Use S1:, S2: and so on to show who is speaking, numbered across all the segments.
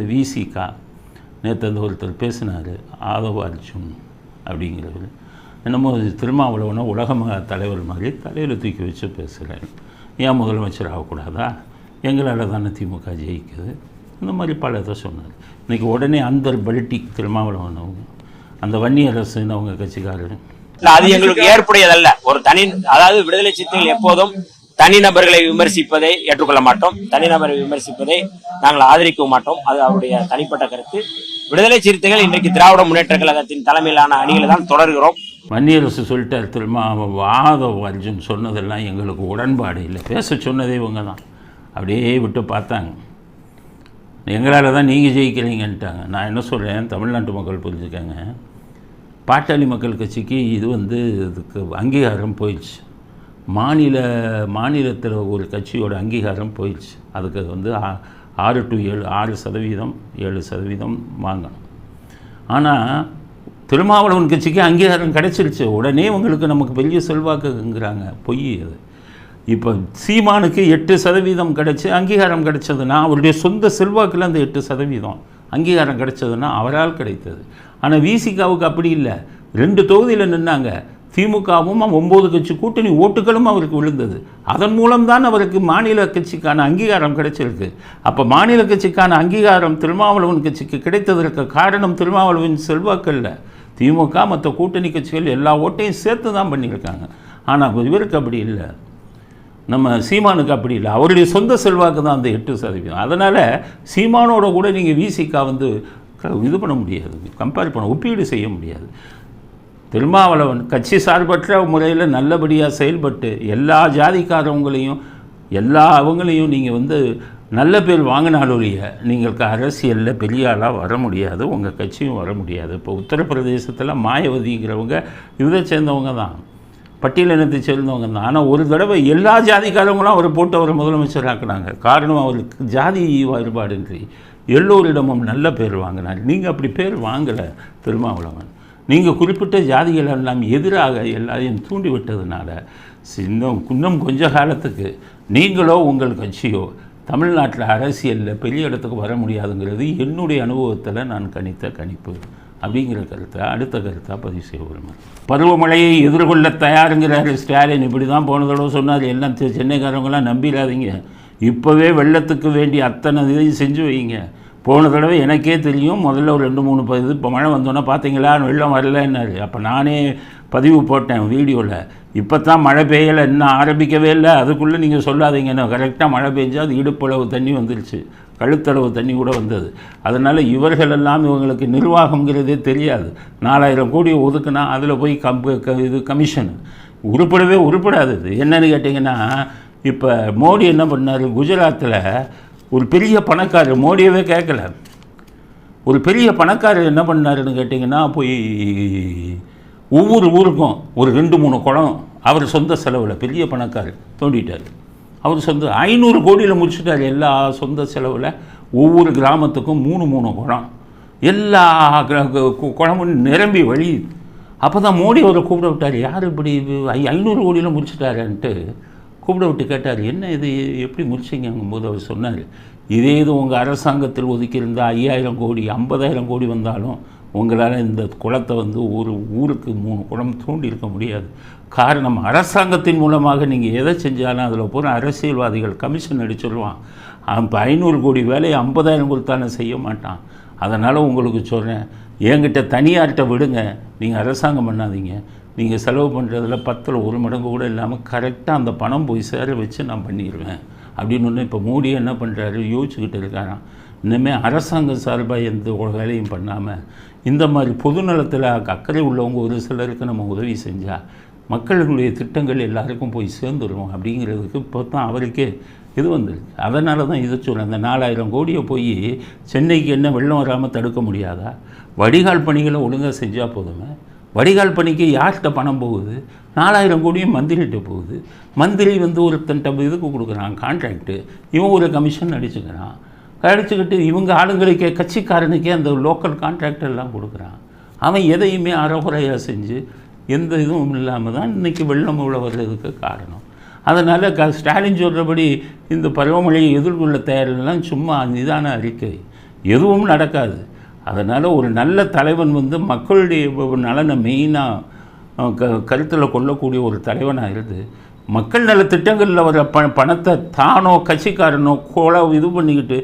S1: விசிகா நேற்று அந்த ஒருத்தர் பேசினார் ஆதவ அர்ஜுன் அப்படிங்கிறவர். என்னமோ திருமாவளவனை உலக மகா தலைவர் மாதிரி தலையில் தூக்கி வச்சு பேசுகிறேன் ஏன் முதலமைச்சர் ஆகக்கூடாதா? எங்களால் தானே திமுக ஜெயிக்குது. இந்த மாதிரி பல இதை சொன்னார். இன்றைக்கி உடனே அந்த பல்டிக் திருமாவளவன் அவங்க அந்த வன்னியரசுன்னு அவங்க கட்சிக்காரர்.
S2: அது எங்களுக்கு ஏற்புடையதல்ல. ஒரு தனி அதாவது விடுதலை சிறுத்தைகள் எப்போதும் தனிநபர்களை விமர்சிப்பதை ஏற்றுக்கொள்ள மாட்டோம். தனிநபரை விமர்சிப்பதை நாங்கள் ஆதரிக்க மாட்டோம். அது அவருடைய தனிப்பட்ட கருத்து. விடுதலை சிறுத்தைகள் இன்றைக்கு திராவிட முன்னேற்ற கழகத்தின் தலைமையிலான அணிகளை தான் தொடர்கிறோம்.
S1: வன்னியரசு சொல்லிட்டார் திரும்ப அவன் வாதவ் அர்ஜுன் சொன்னதெல்லாம் எங்களுக்கு உடன்பாடு இல்லை. பேச சொன்னதே இவங்க தான். அப்படியே விட்டு பார்த்தாங்க. எங்களால் தான் நீங்கள் ஜெயிக்கிறீங்கன்ட்டாங்க. நான் என்ன சொல்கிறேன் தமிழ்நாட்டு மக்கள் புரிஞ்சுக்கங்க. பாட்டாளி மக்கள் கட்சிக்கு இது வந்து இதுக்கு அங்கீகாரம் போயிடுச்சு. மாநில மாநிலத்தில் ஒரு கட்சியோட அங்கீகாரம் போயிடுச்சு. அதுக்கு வந்து ஆ- ஆறு டு ஏழு ஆறு சதவீதம் ஏழு சதவீதம் வாங்கணும். ஆனால் திருமாவளவன் கட்சிக்கு அங்கீகாரம் கிடைச்சிருச்சு. உடனே உங்களுக்கு நமக்கு பெரிய செல்வாக்குங்கிறாங்க. பொய் அது. இப்போ சீமானுக்கு எட்டு சதவீதம் கிடச்சி அங்கீகாரம் கிடைச்சதுன்னா அவருடைய சொந்த செல்வாக்கில் அந்த எட்டு சதவீதம் அங்கீகாரம் கிடைச்சதுன்னா அவரால் கிடைத்தது. ஆனால் விசிகாவுக்கு அப்படி இல்லை. ரெண்டு தொகுதியில் நின்னாங்க. திமுகவும் ஒம்பது கட்சி கூட்டணி ஓட்டுகளும் அவருக்கு விழுந்தது. அதன் மூலம்தான் அவருக்கு மாநில கட்சிக்கான அங்கீகாரம் கிடைச்சிருக்கு. அப்போ மாநில கட்சிக்கான அங்கீகாரம் திருமாவளவன் கட்சிக்கு கிடைத்ததற்கு காரணம் திருமாவளவன் செல்வாக்கல்ல. திமுக மற்ற கூட்டணி கட்சிகள் எல்லா ஓட்டையும் சேர்த்து தான் பண்ணியிருக்காங்க ஆனால் இவருக்கு அப்படி இல்லை. நம்ம சீமானுக்கு அப்படி இல்லை. அவருடைய சொந்த செல்வாக்கு தான் அந்த எட்டு சதவீதம். அதனால் சீமானோட கூட நீங்கள் விசிகா வந்து க- இது பண்ண முடியாது. கம்பேர் பண்ண ஒப்பீடு செய்ய முடியாது. திருமாவளவன் கட்சி சார்பற்ற முறையில் நல்லபடியாக செயல்பட்டு எல்லா ஜாதிக்காரவங்களையும் எல்லா அவங்களையும் நீங்கள் வந்து நல்ல பேர் வாங்கினாலொழிய நீங்கள் அரசியலில் பெரிய ஆளாக வர முடியாது உங்கள் கட்சியும் வர முடியாது. இப்போ உத்தரப்பிரதேசத்தில் மாயவதிங்கிறவங்க இதை சேர்ந்தவங்க தான். பட்டியலினத்தை சேர்ந்தவங்க தான். ஆனால் ஒரு தடவை எல்லா ஜாதிக்காரங்களும் அவரை போட்டு அவரை முதலமைச்சர் ஆக்குனாங்க. காரணம் அவருக்கு ஜாதி வேறுபாடின்றி. எல்லோரிடமும் நல்ல பேர் வாங்கினார். நீங்கள் அப்படி பேர் வாங்கலை திருமாவளவன் நீங்கள் குறிப்பிட்ட ஜாதிகள் எல்லாம் எதிராக எல்லாரையும் தூண்டி விட்டதுனால இன்னும் இன்னும் கொஞ்ச காலத்துக்கு நீங்களோ உங்கள் கட்சியோ தமிழ்நாட்டில் அரசியலில் பெரிய இடத்துக்கு வர முடியாதுங்கிறது என்னுடைய அனுபவத்தில் நான் கணித்த கணிப்பு. அப்படிங்கிற கருத்தை அடுத்த கருத்தாக பதிவு செய்ய விரும்புகிறேன் பருவமழையை எதிர்கொள்ள தயாருங்கிறாரு ஸ்டாலின். இப்படி தான் போன தடவை சொன்னார். எல்லாம் சென்னைக்காரவங்களாம் நம்பிடாதீங்க இப்போவே வெள்ளத்துக்கு வேண்டிய அத்தனை இதையும் செஞ்சு வைங்க. போன தடவை எனக்கே தெரியும் முதல்ல ஒரு ரெண்டு மூணு இது இப்போ மழை வந்தோன்னே பார்த்தீங்களா வெள்ளம் வரலன்னாரு. அப்போ நானே பதிவு போட்டேன் வீடியோவில் இப்போ தான் மழை பெய்யலை இன்னும் ஆரம்பிக்கவே இல்லை. அதுக்குள்ளே நீங்கள் சொல்லாதீங்கன்னு கரெக்டாக மழை பெஞ்சா அது இடுப்பளவு தண்ணி வந்துருச்சு. கழுத்தளவு தண்ணி கூட வந்தது. அதனால் இவர்களெல்லாம் இவங்களுக்கு நிர்வாகம்ங்கிறதே தெரியாது. நாலாயிரம் கோடி ஒதுக்குனா அதில் போய் கம்பு க- இது கமிஷன் உருப்படவே உருப்படாது இது. என்னன்னு கேட்டிங்கன்னா இப்போ மோடி என்ன பண்ணார்? குஜராத்தில் ஒரு பெரிய பணக்காரர் மோடியவே கேட்கல ஒரு பெரிய பணக்காரர் என்ன பண்ணாருன்னு கேட்டிங்கன்னா போய் ஒவ்வொரு ஊருக்கும் ஒரு ரெண்டு மூணு குளம் அவர் சொந்த செலவில் பெரிய பணக்காரர் தோண்டிட்டார். அவர் சொந்த ஐநூறு கோடியில் முடிச்சிட்டார் எல்லா சொந்த செலவில். ஒவ்வொரு கிராமத்துக்கும் மூணு மூணு குளம். எல்லா கு- குளமும் நிரம்பி வழி. அப்போ தான் மோடி அவரை கூப்பிட விட்டார். யார் இப்படி ஐ- ஐநூறு கோடியில் முடிச்சிட்டாருன்ட்டு கூப்பிட விட்டு கேட்டார் என்ன இது எப்படி முடிச்சிங்கங்கும்போது அவர் சொன்னார் இதே இது உங்கள் அரசாங்கத்தில் ஒதுக்கியிருந்த ஐயாயிரம் கோடி ஐம்பதாயிரம் கோடி வந்தாலும் உங்களால் இந்த குளத்தை வந்து ஒரு ஊருக்கு மூணு குளம் தூண்டி இருக்க முடியாது. காரணம் அரசாங்கத்தின் மூலமாக நீங்கள் எதை செஞ்சாலும் அதில் பூரா அரசியல்வாதிகள் கமிஷன் அடிச்சிடுவான் இப்போ ஐநூறு கோடி வேலையை ஐம்பதாயிரம் கொடுத்தாலும் செய்ய மாட்டான். அதனால் உங்களுக்கு சொல்கிறேன் என்கிட்ட தனியார்கிட்ட விடுங்க நீங்கள் அரசாங்கம் பண்ணாதீங்க. நீங்கள் செலவு பண்ணுறதுல பத்தில் ஒரு மடங்கு கூட இல்லாமல் கரெக்டாக அந்த பணம் போய் சேர வச்சு நான் பண்ணிடுவேன் அப்படின்னு ஒன்று இப்போ மோடி என்ன பண்ணுறாரு யோசிச்சுக்கிட்டு இருக்காராம். இனிமேல் அரசாங்கம் சார்பாக எந்த ஒரு வேலையும் பண்ணாமல் இந்த மாதிரி பொதுநலத்தில் அக்கறை உள்ளவங்க ஒரு சிலருக்கு நம்ம உதவி செஞ்சால் மக்களுடைய திட்டங்கள் எல்லாருக்கும் போய் சேர்ந்துடும் அப்படிங்கிறதுக்கு இப்போ தான் அவருக்கே இது வந்துருச்சு அதனால தான் இதை சொல்கிறேன் அந்த நாலாயிரம் கோடியை போய் சென்னைக்கு என்ன வெள்ளம் வராமல் தடுக்க முடியாதா? வடிகால் பணிகளை ஒழுங்காக செஞ்சால் போதுமே. வடிகால் பணிக்கு யார்கிட்ட பணம் போகுது? நாலாயிரம் கோடியும் மந்திரிகிட்ட போகுது. மந்திரி வந்து ஒருத்தன்ட்ட இதுக்கு கொடுக்குறான்? கான்ட்ராக்டு இவன் ஒரு கமிஷன் அடிச்சுக்கிறான். அடிச்சுக்கிட்டு இவங்க ஆளுங்களுக்கே கட்சிக்காரனுக்கே அந்த லோக்கல் கான்ட்ராக்ட் எல்லாம் கொடுக்குறான். அவன் எதையுமே அறகுறையாக செஞ்சு எந்த இதுவும் இல்லாமல் தான் இன்றைக்கி வெள்ளம் உள்ள வர்றதுக்கு காரணம். அதனால் க ஸ்டாலின் சொல்கிறபடி இந்த பருவமழையை எதிர்கொள்ள தயாரெல்லாம் சும்மா நிதான அறிக்கை. எதுவும் நடக்காது. அதனால் ஒரு நல்ல தலைவன் வந்து மக்களுடைய நலனை மெயினாக க கருத்தில் கொள்ளக்கூடிய ஒரு தலைவனாக இருந்து மக்கள் நல திட்டங்களில் வர ப பணத்தை தானோ கட்சிக்காரனோ கொலை இது பண்ணிக்கிட்டு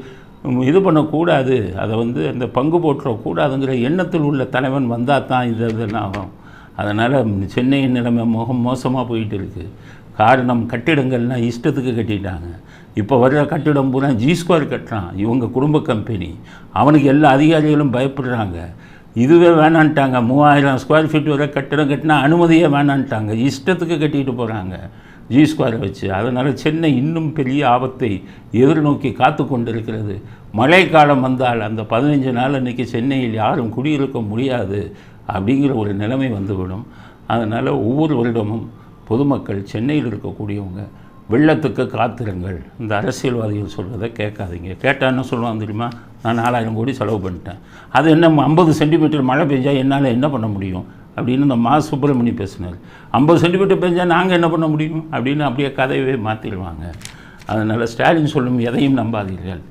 S1: இது பண்ணக்கூடாது. அதை வந்து அந்த பங்கு போட்டுறக்கூடாதுங்கிற எண்ணத்தில் உள்ள தலைவன் வந்தால் தான் இது இதெல்லாம் ஆகும். அதனால் சென்னையின் நிலைமை முகம் மோசமாக போயிட்டு இருக்குது காரணம் கட்டிடங்கள்லாம் இஷ்டத்துக்கு கட்டிட்டாங்க. இப்போ வர்ற கட்டிடம் பூரா ஜி ஸ்கொயர் கட்டுறான். இவங்க குடும்ப கம்பெனி அவனுக்கு எல்லா அதிகாரிகளும் பயப்படுறாங்க. இதுவே வேணான்ட்டாங்க. மூவாயிரம் ஸ்கொயர் ஃபீட் வரை கட்டிடம் கட்டினா அனுமதியே வேணான்ட்டாங்க. இஷ்டத்துக்கு கட்டிட்டு போகிறாங்க ஜி ஸ்கொயரை வச்சு. அதனால் சென்னை இன்னும் பெரிய ஆபத்தை எதிர்நோக்கி காத்து கொண்டிருக்கிறது. மழைக்காலம் வந்தால் அந்த பதினஞ்சு நாள் அன்றைக்கி சென்னையில் யாரும் குடியிருக்க முடியாது அப்படிங்கிற ஒரு நிலைமை வந்துவிடும். அதனால் ஒவ்வொரு வருடமும் பொதுமக்கள் சென்னையில் இருக்கக்கூடியவங்க வெள்ளத்துக்கு காத்திருங்கள். இந்த அரசியல்வாதிகள் சொல்கிறத கேட்காதீங்க. கேட்டால் என்ன சொல்லுவாங்க தெரியுமா? நான் நாலாயிரம் கோடி செலவு பண்ணிட்டேன். அது என்ன ஐம்பது சென்டிமீட்டர் மழை பெஞ்சால் என்னால் என்ன பண்ண முடியும்? அப்படின்னு இந்த மா சுப்பிரமணி பேசினார். ஐம்பது சென்டிமீட்டர் பெஞ்சால் நாங்கள் என்ன பண்ண முடியும்? அப்படின்னு அப்படியே கதையவே மாற்றிடுவாங்க அதனால் ஸ்டாலின் சொல்லும் எதையும் நம்பாதீர்கள்.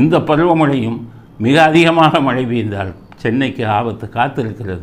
S1: இந்த பருவமழையும் மிக அதிகமாக மழை பெய்தால் சென்னைக்கு ஆபத்து காத்திருக்கிறது.